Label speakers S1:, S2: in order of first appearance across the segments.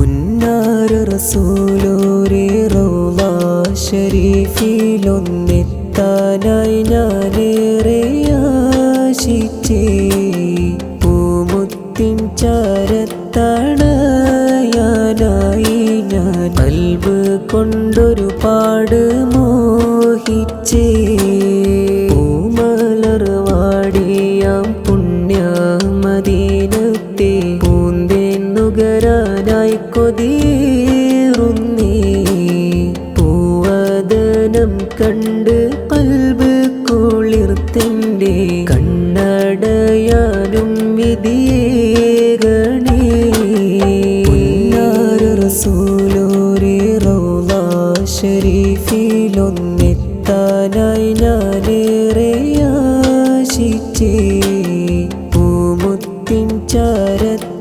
S1: പുന്നാര ഞാനേറെ ആശിച്ചേ. പൂമുത്തിൻ ചാരത്തണയാനായി ഞാൻ കൽബ് കൊണ്ടൊരു പാട് മോഹിച്ചേ. പൂമലർ വാടിയാം പുണ്യമദീനത്തെ. പൂന്തെന്നുകരാനായി കൊതിയേറുന്നേ കൽബ് കുളിർത്തിന്റെ കണ്ണടയാലും വിധിയേകണേ. റസൂലോരേ റൗള ഷരീഫിലൊന്നെത്താനായി ഞാനേറെ ആശിച്ചേ. പൂമുത്തിൻ ചാരത്തണയാനായി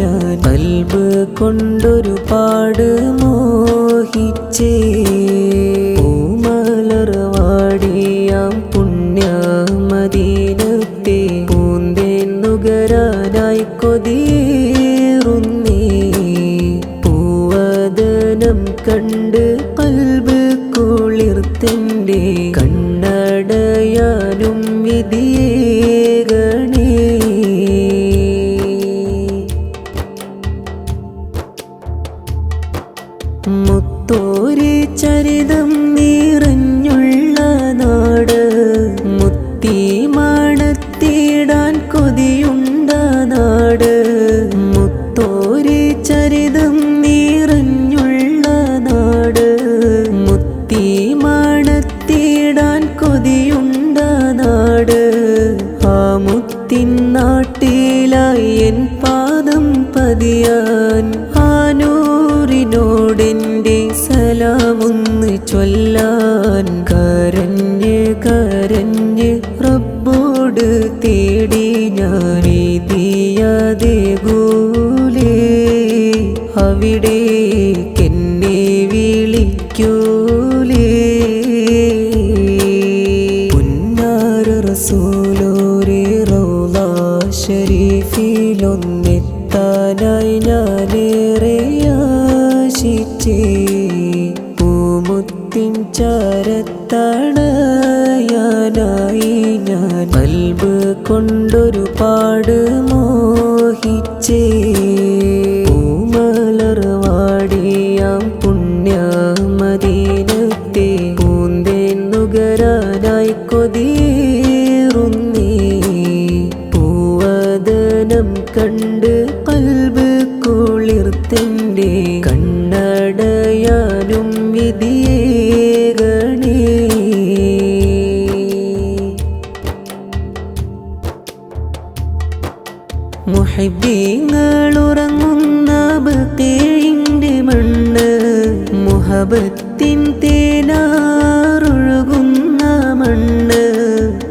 S1: ഞാൻ കൽബ് കൊണ്ടൊരു പാട് മോഹിച്ചേ. പൂന്തെന്നുകരാനായി കൊതിയേറുന്നേ പൂവദനം കണ്ട് ഗൂലേ അവിടേക്കെന്നെ വിളിക്കൂലേ. പുന്നാര റസൂലോരേ റൗള ഷരീഫിലൊന്നെത്താനായി ഞാനേറെ ആശിച്ചേ. പൂമുത്തിൻ ചാരത്തണയാനായി ഞാൻ കൽബ് കൊണ്ടൊരു പാട് മോഹിച്ചേ പൂമലർ വാടിയാം പൂന്തേൻ നുകരാനായി കൊതിയേറുന്നേ പൂവദനം കണ്ട് കൽബ് കുളിർത്തന്റെ. കണ്ണടയാനും വിധിയേകണേ. മുഹബീങ്ങളുറങ്ങുന്ന മുഹബത്തിൻ തേനാറൊഴുകുന്ന മണ്ണ്.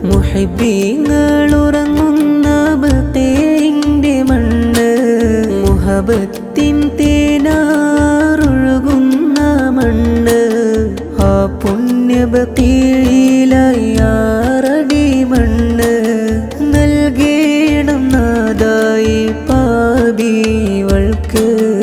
S1: മുഹബീങ്ങളുറങ്ങുന്ന ബത്തേന്റെ മണ്ണ്. മുഹബത്തിൻ തേനാറൊഴുകുന്ന മണ്ണ്. ആ പുണ്യബത്തിയിലാറടി മണ്ണ്. നൽകേണം നാദായി പാപിവൾക്ക്